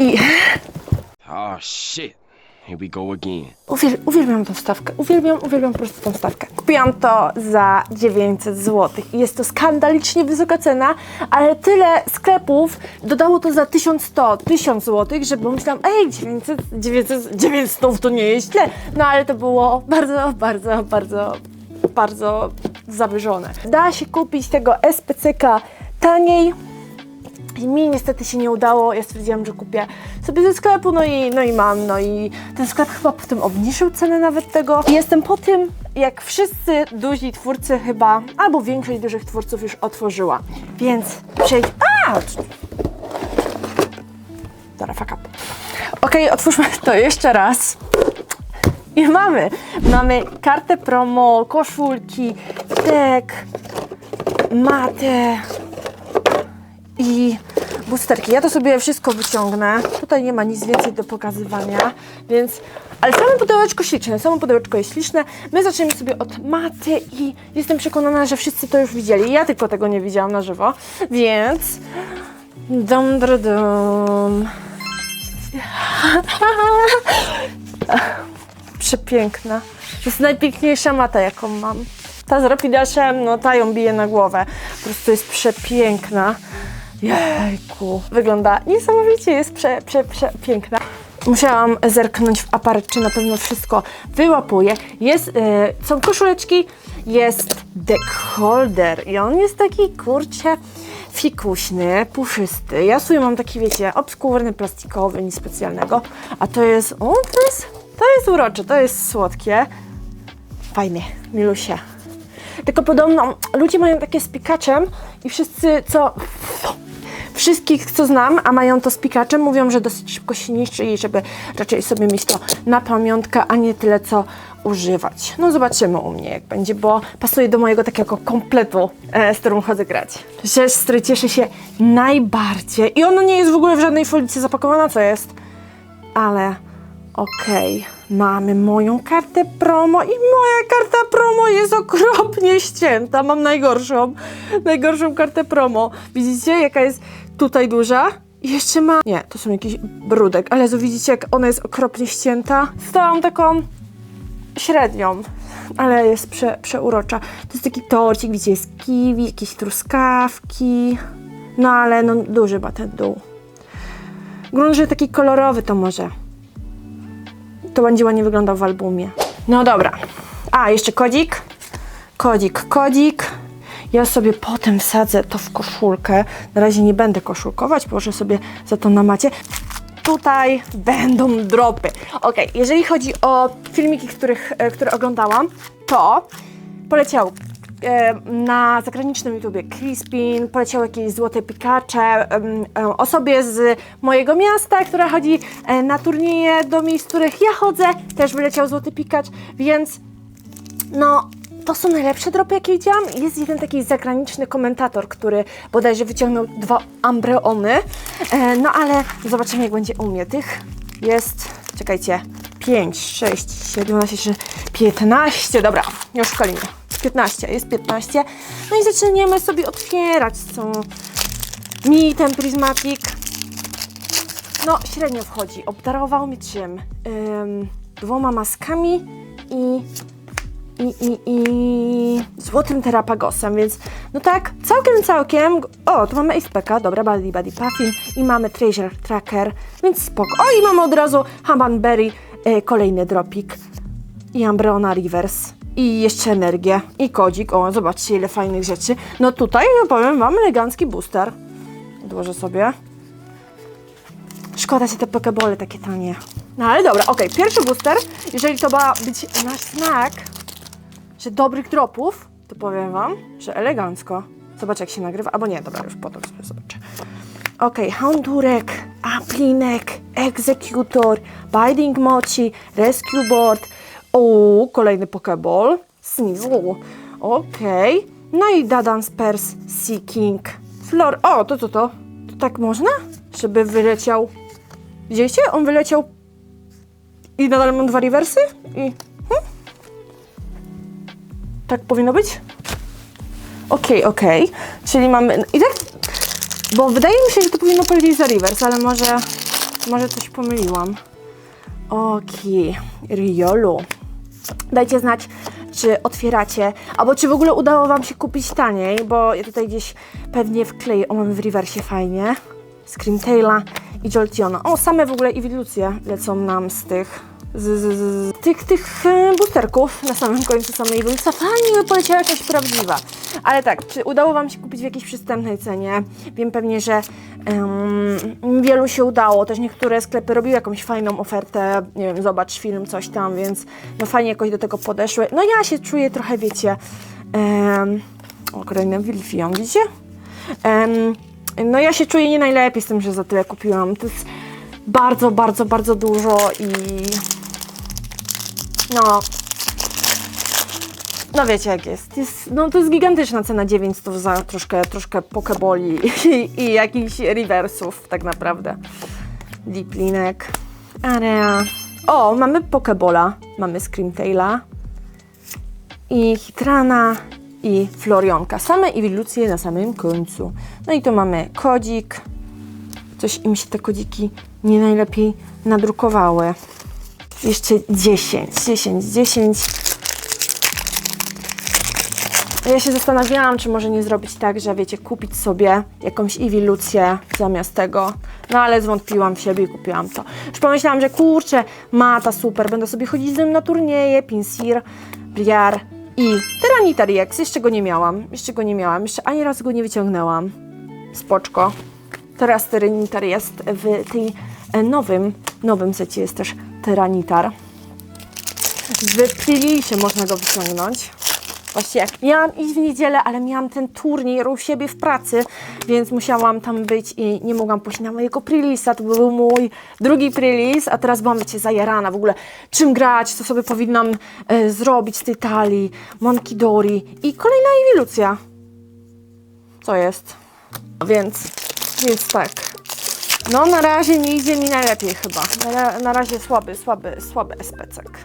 I Oh shit. Here we go again. uwiel uwielbiam tą stawkę. Uwielbiam, uwielbiam po prostu tą stawkę. Kupiłam to za 900 zł. Jest to skandalicznie wysoka cena, ale tyle sklepów dodało to za 1100, 1000 zł, że pomyślałam, ej, 900, 900, 900 to nie jest źle. No ale to było bardzo, bardzo, bardzo, bardzo zawyżone. Da się kupić tego SPCK taniej, i mi niestety się nie udało. Ja stwierdziłam, że kupię sobie ze sklepu, no i, no i mam. No i ten sklep chyba potem obniżył cenę nawet tego. I jestem po tym, jak wszyscy duzi twórcy chyba, albo większość dużych twórców już otworzyła. Więc przejdź. A! Dobra, fuck up. Okej, otwórzmy to jeszcze raz. I mamy. Mamy kartę promo, koszulki, tek, matę, i boosterki. Ja to sobie wszystko wyciągnę. Tutaj nie ma nic więcej do pokazywania, więc... Ale samo pudełeczko śliczne, samo pudełeczko jest śliczne. My zaczniemy sobie od maty i jestem przekonana, że wszyscy to już widzieli. Ja tylko tego nie widziałam na żywo, więc... Dum, dum. Przepiękna. To jest najpiękniejsza mata, jaką mam. Ta z Rapidaszem, no ta ją bije na głowę. Po prostu jest przepiękna. Jejku. Wygląda niesamowicie, jest prze, prze, przepiękna. Musiałam zerknąć w aparat, czy na pewno wszystko wyłapuje. Jest, y, są koszuleczki, jest deck holder i on jest taki, kurczę, fikuśny, puszysty. Ja sobie mam taki, wiecie, obskurny, plastikowy, nic specjalnego. A to jest, o, to jest, to jest urocze, to jest słodkie. Fajny, milusie. Tylko podobno ludzie mają takie z pikaczem i wszyscy, co. Wszystkich, co znam, a mają to z pikaczem, mówią, że dosyć szybko się niszczy i żeby raczej sobie mieć to na pamiątkę, a nie tyle co używać. No zobaczymy u mnie jak będzie, bo pasuje do mojego takiego kompletu, e, z którą chodzę grać. Rzecz, z której cieszę się najbardziej i ona nie jest w ogóle w żadnej folicy zapakowana, co jest, ale Okej, mamy moją kartę promo i moja karta promo jest okropnie ścięta. Mam najgorszą, najgorszą kartę promo. Widzicie, jaka jest tutaj duża? I jeszcze ma... Nie, to są jakiś brudek, ale to widzicie, jak ona jest okropnie ścięta? Stałam taką średnią, ale jest prze, przeurocza. To jest taki torcik, widzicie, jest kiwi, jakieś truskawki. No ale no duży ma ten dół. Grunt, że taki kolorowy to może to będzie ładnie wyglądał w albumie. No dobra. A, jeszcze kodzik. Kodzik, kodzik. Ja sobie potem wsadzę to w koszulkę. Na razie nie będę koszulkować, położę sobie za to na macie. Tutaj będą dropy. Ok, jeżeli chodzi o filmiki, których, e, które oglądałam, to poleciał e, na zagranicznym YouTubie Crispin, poleciały jakieś złote pikacze, osobie z mojego miasta, która chodzi e, na turnieje do miejsc, w których ja chodzę, też wyleciał złoty pikacz, więc no to są najlepsze dropy, jakie widziałam. Jest jeden taki zagraniczny komentator, który bodajże wyciągnął dwa ambreony, e, no ale zobaczymy jak będzie u mnie. Tych jest, czekajcie, 5, 6, 7, 18, 15, dobra, już szkolimy. 15, jest 15. No i zaczniemy sobie otwierać. Są mi ten pryzmatik. No, średnio wchodzi. Obdarował mnie czym? Ym, dwoma maskami i, i, i, i złotym terapagosem, więc no tak, całkiem, całkiem. O, tu mamy Acepeka, dobra, Buddy Buddy Puffin i mamy Treasure Tracker, więc spoko. O, i mamy od razu Hamanberry, e, kolejny dropik i Ambreona Rivers. I jeszcze energię. I kodzik. O, zobaczcie ile fajnych rzeczy. No tutaj, no powiem wam, elegancki booster. Odłożę sobie. Szkoda się te pokebole takie tanie. No ale dobra, okej. Pierwszy booster. Jeżeli to ma być nasz znak, że dobrych dropów, to powiem wam, że elegancko. Zobacz jak się nagrywa. Albo nie, dobra, już potem sobie zobaczę. Okej, Houndurek, Aplinek, Executor, Binding Mochi, Rescue Board. O, kolejny Pokeball. Sneasel. Okej. No i Dadans Pers, Seeking, Flor. O, to co to? To tak można? Żeby wyleciał... Widzieliście? On wyleciał i nadal mam dwa rewersy? I... Tak powinno być? Okej, okej. Czyli mamy... I tak... Bo wydaje mi się, że to powinno powiedzieć za reverse, ale może... Może coś pomyliłam. Okej, Riolu. Dajcie znać, czy otwieracie, albo czy w ogóle udało Wam się kupić taniej, bo ja tutaj gdzieś pewnie wkleję, o mamy w rewersie fajnie, Screamtaila i Joltiona. O, same w ogóle iwilucje lecą nam z tych, z, z, z, tych, tych e, boosterków, na samym końcu same iwilucje. Fajnie by poleciała jakaś prawdziwa. Ale tak, czy udało Wam się kupić w jakiejś przystępnej cenie? Wiem pewnie, że em, wielu się udało, też niektóre sklepy robiły jakąś fajną ofertę, nie wiem, zobacz film, coś tam, więc no fajnie jakoś do tego podeszły. No ja się czuję trochę, wiecie, em, o, kolejny widzicie? Em, no ja się czuję nie najlepiej z tym, że za tyle kupiłam. To jest bardzo, bardzo, bardzo dużo i no no wiecie jak jest. jest no to jest gigantyczna cena 900 za troszkę, troszkę pokeboli i, i jakichś reversów tak naprawdę. Deeplinek, Area. O, mamy pokebola, mamy Screamtaila i Hitrana i Florionka. Same iwilucje na samym końcu. No i tu mamy kodzik. Coś im się te kodziki nie najlepiej nadrukowały. Jeszcze 10, 10, 10. Ja się zastanawiałam, czy może nie zrobić tak, że wiecie, kupić sobie jakąś iwilucję zamiast tego. No ale zwątpiłam w siebie i kupiłam to. Już pomyślałam, że kurczę, mata super, będę sobie chodzić z nim na turnieje, Pinsir, Briar i Tyranitar X. Jeszcze go nie miałam, jeszcze go nie miałam, jeszcze ani razu go nie wyciągnęłam. Spoczko. Teraz Tyranitar jest w tej e, nowym, nowym secie jest też Tyranitar. W Prilisie można go wyciągnąć. Właściwie jak miałam iść w niedzielę, ale miałam ten turniej u siebie w pracy, więc musiałam tam być i nie mogłam pójść na mojego prelisa. To był mój drugi prelis, a teraz byłam wiecie, zajarana w ogóle czym grać, co sobie powinnam e, zrobić z tej talii, i kolejna ewilucja. Co jest? Więc, więc tak. No na razie nie idzie mi najlepiej chyba. Na, na razie słaby, słaby, słaby SPCek.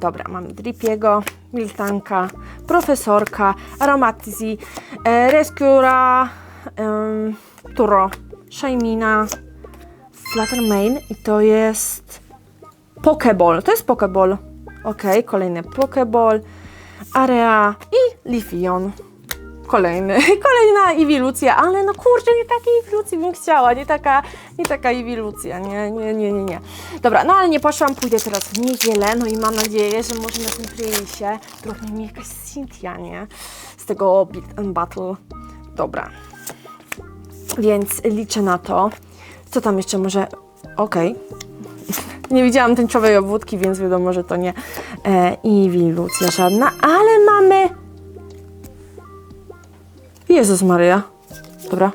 Dobra, mamy Dripiego, Miltanka, Profesorka, Aromatizzi, e, Rescura, em, Turo, Shaimina, Fluttermane i to jest Pokeball. To jest Pokeball. Ok, kolejny Pokeball, Area i Lifion. Kolejny, kolejna iwilucja, ale no kurczę, nie takiej iwilucji bym chciała, nie taka, nie taka iwilucja, nie, nie, nie, nie, nie. Dobra, no ale nie poszłam, pójdę teraz w niedzielę, no i mam nadzieję, że może na tym playliście trochę mi jakaś Cynthia, nie? Z tego and Battle. Dobra. Więc liczę na to. Co tam jeszcze może... Okej. Nie widziałam tęczowej obwódki, więc wiadomo, że to nie e, iwilucja żadna, ale mamy Jezus Maria. Dobra.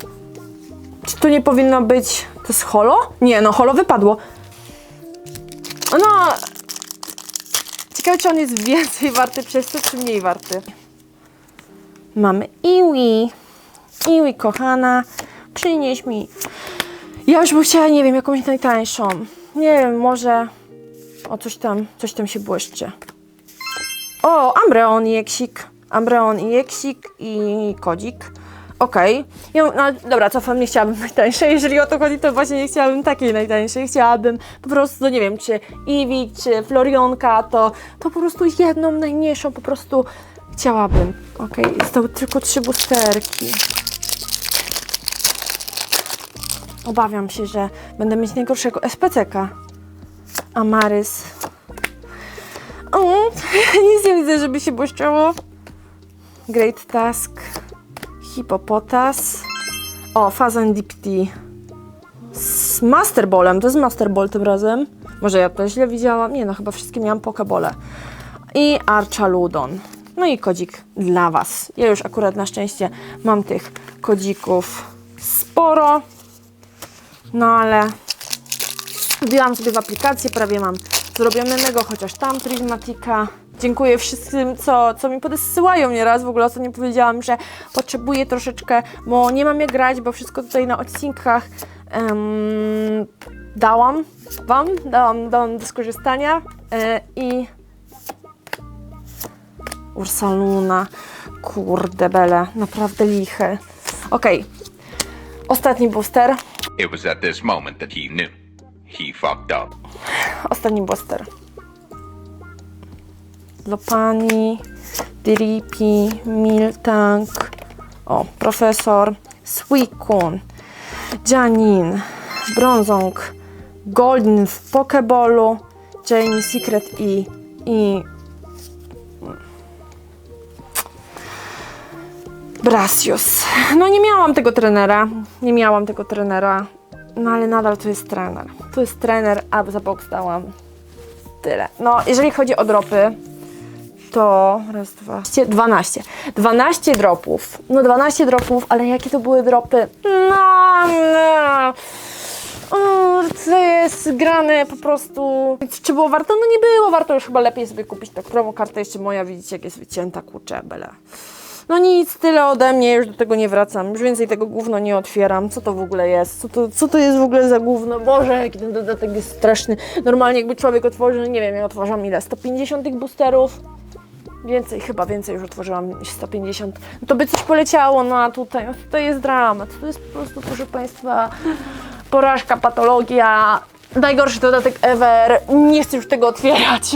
Czy to nie powinno być... To jest holo? Nie, no holo wypadło. No... Ciekawe, czy on jest więcej warty przez to, czy mniej warty. Mamy Iwi. Iwi, kochana. Przynieś mi... Ja już bym chciała, nie wiem, jakąś najtańszą. Nie wiem, może... O, coś tam, coś tam się błyszczy. O, Ambreon i Eksik. Ambreon i Eksik i Kodzik. Okej. Ja, no, dobra, cofam, nie chciałabym najtańszej. Jeżeli o to chodzi, to właśnie nie chciałabym takiej najtańszej. Chciałabym po prostu, nie wiem, czy Eevee, czy Florionka, to, to po prostu jedną najmniejszą po prostu chciałabym. Okej, zostały tylko trzy boosterki. Obawiam się, że będę mieć najgorszego SPCK. Amarys. O, nic nie widzę, żeby się błyszczało. Great Task. Hipopotas. O, Fazan DPT. Z Master Ballem. To jest Master Ball tym razem. Może ja to źle widziałam. Nie no, chyba wszystkie miałam Pokebole. I Archaludon. No i kodzik dla Was. Ja już akurat na szczęście mam tych kodzików sporo. No ale wbiłam sobie w aplikację, prawie mam zrobionego, chociaż tam Prismatika. Dziękuję wszystkim, co, co mi podsyłają nieraz. W ogóle ostatnio powiedziałam, że potrzebuję troszeczkę, bo nie mam jak grać, bo wszystko tutaj na odcinkach em, dałam Wam, dałam, dałam do skorzystania e, i Ursaluna, kurde bele, naprawdę liche. Okej, ostatni booster. It was at this moment that he knew. he fucked up. Ostatni booster. Lopani, Diripi, Miltank, o, Profesor, Suicune, Janin, Bronzong, Golden w Pokeballu, Jamie Secret i, i Brasius. No nie miałam tego trenera, nie miałam tego trenera, no ale nadal to jest trener. To jest trener, a za boks dałam tyle. No, jeżeli chodzi o dropy, to raz, dwa, 12. 12 dropów. No 12 dropów, ale jakie to były dropy? No, no. O, to jest grane po prostu. Czy było warto? No nie było warto, już chyba lepiej sobie kupić tak promo kartę jeszcze moja, widzicie jak jest wycięta, kurczę, bele. No nic, tyle ode mnie, już do tego nie wracam, już więcej tego gówno nie otwieram. Co to w ogóle jest? Co to, co to jest w ogóle za gówno? Boże, jaki ten dodatek jest straszny. Normalnie jakby człowiek otworzył, no nie wiem, ja otworzyłam ile? 150 tych boosterów? Więcej, chyba więcej już otworzyłam niż 150. No to by coś poleciało, no a tutaj, no tutaj jest dramat. To jest po prostu, proszę Państwa, porażka, patologia. Najgorszy dodatek ever. Nie chcę już tego otwierać.